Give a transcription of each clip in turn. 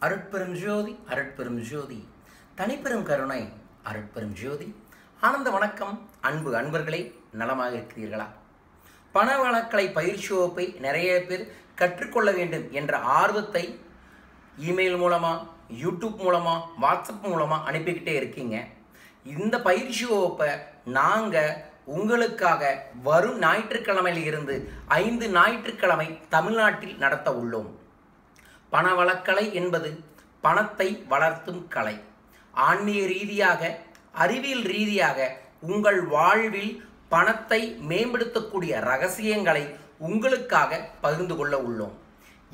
அருட்பெரும் ஜோதி அருட்பெரும் ஜோதி. தனிப்பெரும் கருணை அருட்பெரும் ஜோதி. ஆனந்த வணக்கம் அன்பு அன்பர்களே நலமாக இருக்கிறீர்களா? பண வழக்கலை பயிற்சி வகுப்பை நிறைய பேர் கற்றுக்கொள்ள வேண்டும் என்ற ஆர்வத்தை இமெயில் மூலமா யூடியூப் மூலமா வாட்ஸ்அப் மூலமா அனுப்பிக்கிட்டே இருக்கீங்க. இந்த பயிற்சி வகுப்பை நாங்கள் உங்களுக்காக வரும் ஞாயிற்றுக்கிழமையில் இருந்து ஐந்து ஞாயிற்றுக்கிழமை தமிழ்நாட்டில் நடத்த உள்ளோம். பண வழக்கலை என்பது பணத்தை வளர்த்தும் கலை. ஆன்மீக ரீதியாக அறிவியல் ரீதியாக உங்கள் வாழ்வில் பணத்தை மேம்படுத்தக்கூடிய ரகசியங்களை உங்களுக்காக பகிர்ந்து கொள்ள உள்ளோம்.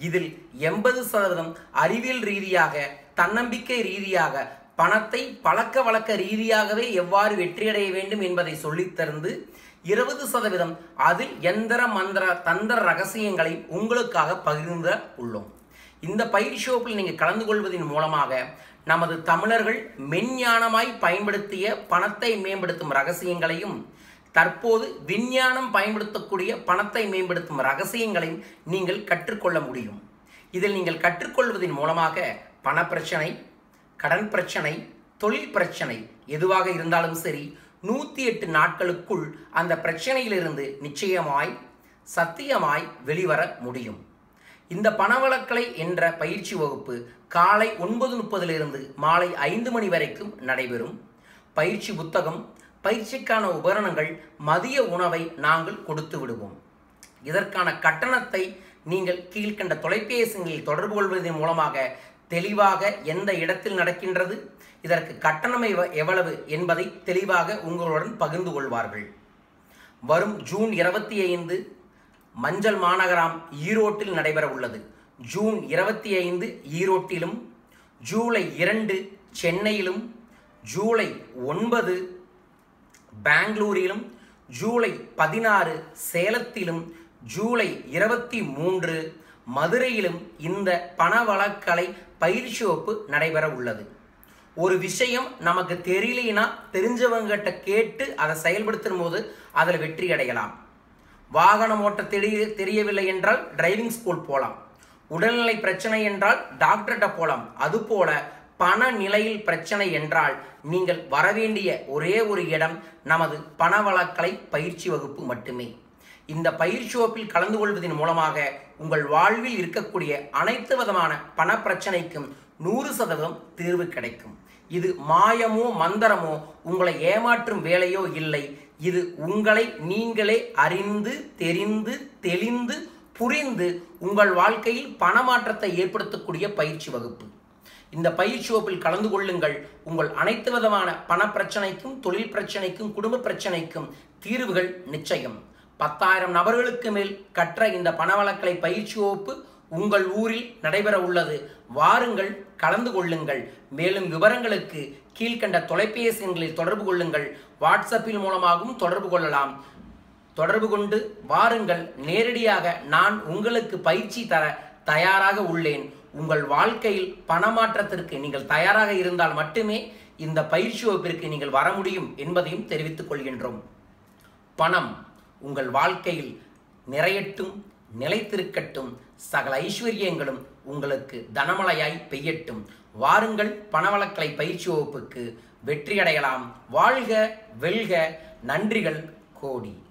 இதில் எண்பது சதவீதம் அறிவியல் ரீதியாக தன்னம்பிக்கை ரீதியாக பணத்தை பழக்க வழக்க ரீதியாகவே எவ்வாறு வெற்றியடைய வேண்டும் என்பதை சொல்லித்தருந்து இருபது சதவீதம் அதில் எந்திர மந்திர தந்திர ரகசியங்களை உங்களுக்காக பகிர்ந்த உள்ளோம். இந்த பயிற்சி வகுப்பில் நீங்கள் கலந்து கொள்வதன் மூலமாக நமது தமிழர்கள் மெஞ்ஞானமாய் பயன்படுத்திய பணத்தை மேம்படுத்தும் ரகசியங்களையும் தற்போது விஞ்ஞானம் பயன்படுத்தக்கூடிய பணத்தை மேம்படுத்தும் ரகசியங்களையும் நீங்கள் கற்றுக்கொள்ள முடியும். இதில் நீங்கள் கற்றுக்கொள்வதன் மூலமாக பண பிரச்சனை கடன் பிரச்சனை தொழில் பிரச்சனை எதுவாக இருந்தாலும் சரி நூற்றி எட்டு நாட்களுக்குள் அந்த பிரச்சனையிலிருந்து நிச்சயமாய் சத்தியமாய் வெளிவர முடியும். இந்த பணவளக்கலை என்ற பயிற்சி வகுப்பு காலை ஒன்பது முப்பதிலிருந்து மாலை ஐந்து மணி வரைக்கும் நடைபெறும். பயிற்சி புத்தகம் பயிற்சிக்கான உபகரணங்கள் மதிய உணவை நாங்கள் கொடுத்து விடுவோம். இதற்கான கட்டணத்தை நீங்கள் கீழ்கண்ட தொலைபேசிகளில் தொடர்பு கொள்வதன் மூலமாக தெளிவாக எந்த இடத்தில் நடக்கின்றது இதற்கு கட்டணம் எவ்வளவு என்பதை தெளிவாக உங்களுடன் பகிர்ந்து கொள்வார்கள். வரும் ஜூன் இருபத்தி ஐந்து மஞ்சள் மாநகரம் ஈரோட்டில் நடைபெற உள்ளது ஜூன் இருபத்தி ஐந்து ஈரோட்டிலும் ஜூலை இரண்டு சென்னையிலும் ஜூலை ஒன்பது பெங்களூரிலும் ஜூலை பதினாறு சேலத்திலும் ஜூலை இருபத்தி மூன்று மதுரையிலும் இந்த பணவளக்கலை பயிற்சி வகுப்பு நடைபெற உள்ளது ஒரு விஷயம் நமக்கு தெரியலைன்னா தெரிஞ்சவங்ககிட்ட கேட்டு அதை செயல்படுத்தும் போது அதில் வெற்றி அடையலாம். வாகனம் ஓட்ட தெரிய தெரியவில்லை என்றால் டிரைவிங் ஸ்கூல் போகலாம் உடல்நிலை பிரச்சனை என்றால் டாக்டர்கிட்ட போகலாம் அதுபோல பண நிலையில் பிரச்சனை என்றால் நீங்கள் வரவேண்டிய ஒரே ஒரு இடம் நமது பணவளக்கலை பயிற்சி வகுப்பு மட்டுமே. இந்த பயிற்சி வகுப்பில் கலந்து கொள்வதன் மூலமாக உங்கள் வாழ்வில் இருக்கக்கூடிய அனைத்து விதமான பண பிரச்சனைக்கும் நூறு சதவீதம் தீர்வு கிடைக்கும். இது மாயமோ மந்திரமோ உங்களை ஏமாற்றும் வேலையோ இல்லை. இது உங்களை நீங்களே அறிந்து தெரிந்து தெளிந்து புரிந்து உங்கள் வாழ்க்கையில் பணமாற்றத்தை ஏற்படுத்தக்கூடிய பயிற்சி வகுப்பு. இந்த பயிற்சி வகுப்பில் கலந்து கொள்ளுங்கள். உங்கள் அனைத்து விதமான பண பிரச்சனைக்கும் தொழில் பிரச்சனைக்கும் குடும்ப பிரச்சனைக்கும் தீர்வுகள் நிச்சயம். பத்தாயிரம் நபர்களுக்கு மேல் கற்ற இந்த பணவளக்கலை பயிற்சி வகுப்பு உங்கள் ஊரில் நடைபெற உள்ளது வாருங்கள் கலந்து கொள்ளுங்கள். மேலும் விவரங்களுக்கு கீழ்கண்ட தொலைபேசி எண்களில் தொடர்பு கொள்ளுங்கள். வாட்ஸ்அப்பில் மூலமாகவும் தொடர்பு கொள்ளலாம். தொடர்பு கொண்டு வாருங்கள். நேரடியாக நான் உங்களுக்கு பயிற்சி தர தயாராக உள்ளேன். உங்கள் வாழ்க்கையில் பணமாற்றத்திற்கு நீங்கள் தயாராக இருந்தால் மட்டுமே இந்த பயிற்சி வகுப்பிற்கு நீங்கள் வர முடியும் என்பதையும் தெரிவித்துக் கொள்கின்றோம். பணம் உங்கள் வாழ்க்கையில் நிறையட்டும். நிலைத்திருக்கட்டும். சகல ஐஸ்வர்யங்களும் உங்களுக்கு தனமழையாய் பெய்யட்டும். வாருங்கள் பணவளக்கலை பயிற்சி வகுப்புக்கு வெற்றியடையலாம். வாழ்க வெல்க நன்றிகள் கோடி.